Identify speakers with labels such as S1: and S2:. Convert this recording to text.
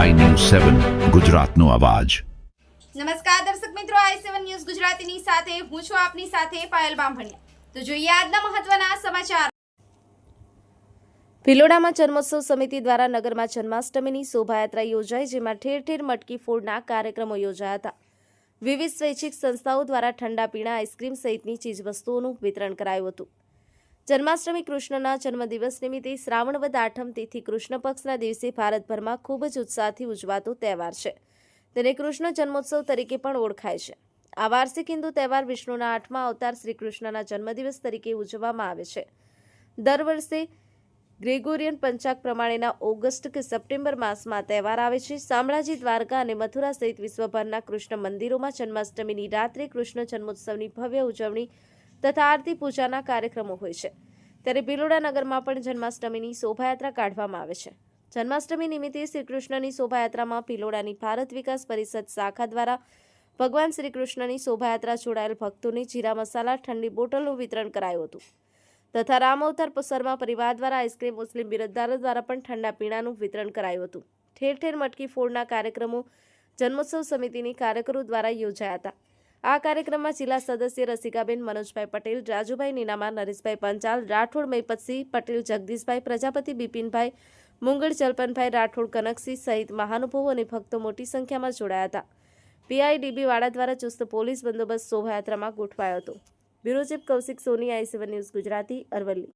S1: સેવન ગુજરાતનો અવાજ.
S2: નમસ્કાર દર્શક મિત્રો આઈ સેવન ન્યૂઝ ગુજરાતીની સાથે હું છું આપની સાથે પાયલ બામભણિયા. તો જોઈએ આજના મહત્વના સમાચાર.
S3: ભિલોડામાં જન્મોત્સવ સમિતિ દ્વારા નગરમાં જન્માષ્ટમીની શોભાયાત્રા યોજાઈ જેમાં ઠેર ઠેર મટકી ફોડના કાર્યક્રમો યોજાયા હતા. વિવિધ સ્વૈચ્છિક સંસ્થાઓ દ્વારા ઠંડા પીણા આઈસ્ક્રીમ સહિતની ચીજવસ્તુઓનું વિતરણ કરાયું હતું. જન્માષ્ટમી કૃષ્ણના જન્મદિવસ નિમિત્તે શ્રાવણવદ આઠમ તિથિ કૃષ્ણ પક્ષના દિવસે ભારતભરમાં ખૂબ જ ઉત્સાહથી ઉજવાતો તહેવાર છે. તેને કૃષ્ણ જન્મોત્સવ તરીકે પણ ઓળખાય છે. આ વાર્ષિક હિન્દુ તહેવાર વિષ્ણુના આઠમા અવતાર શ્રી કૃષ્ણના જન્મદિવસ તરીકે ઉજવવામાં આવે છે. દર વર્ષે ગ્રેગોરિયન પંચાગ પ્રમાણેના ઓગસ્ટ કે સપ્ટેમ્બર માસમાં તહેવાર આવે છે. શામળાજી દ્વારકા અને મથુરા સહિત વિશ્વભરના કૃષ્ણ મંદિરોમાં જન્માષ્ટમીની રાત્રે કૃષ્ણ જન્મોત્સવની ભવ્ય ઉજવણી તથા આરતી પૂજાના કાર્યક્રમો હોય છે. ત્યારે ભિલોડા નગરમાં પણ જન્માષ્ટમીની શોભાયાત્રા કાઢવામાં આવે છે. જન્માષ્ટમી નિમિત્તે શ્રી કૃષ્ણની શોભાયાત્રામાં ભિલોડાની ભારત વિકાસ પરિષદ શાખા દ્વારા ભગવાન શ્રી કૃષ્ણની શોભાયાત્રા જોડાયેલ ભક્તોને જીરા મસાલા, ઠંડી બોટલનું વિતરણ કરાયું હતું. તથા રામ અવતાર શર્મા પરિવાર દ્વારા આઈસ્ક્રીમ, મુસ્લિમ બિરદદારો દ્વારા પણ ઠંડા પીણાનું વિતરણ કરાયું હતું. ઠેર ઠેર મટકી ફોડના કાર્યક્રમો જન્મોત્સવ સમિતિની કાર્યકરો દ્વારા યોજાયા હતા. આ કાર્યક્રમમાં જિલ્લા સદસ્ય રસિકાબેન મનોજભાઈ પટેલ, રાજુભાઈ નીનામા, નરેશભાઈ પંચાલ, રાઠોડ મૈપતસિંહ પટેલ, જગદીશભાઈ, પ્રજાપતિ બિપિનભાઈ, મુંગળ ચલપનભાઈ રાઠોડ, કનકસિંહ સહિત મહાનુભાવો અને ભક્તો મોટી સંખ્યામાં જોડાયા હતા. પીઆઈડીબી વાડા દ્વારા ચુસ્ત પોલીસ બંદોબસ્ત શોભાયાત્રામાં ગોઠવાયો હતો. Bureau Kaushik Soni, I seven news Gujarati, Aravalli.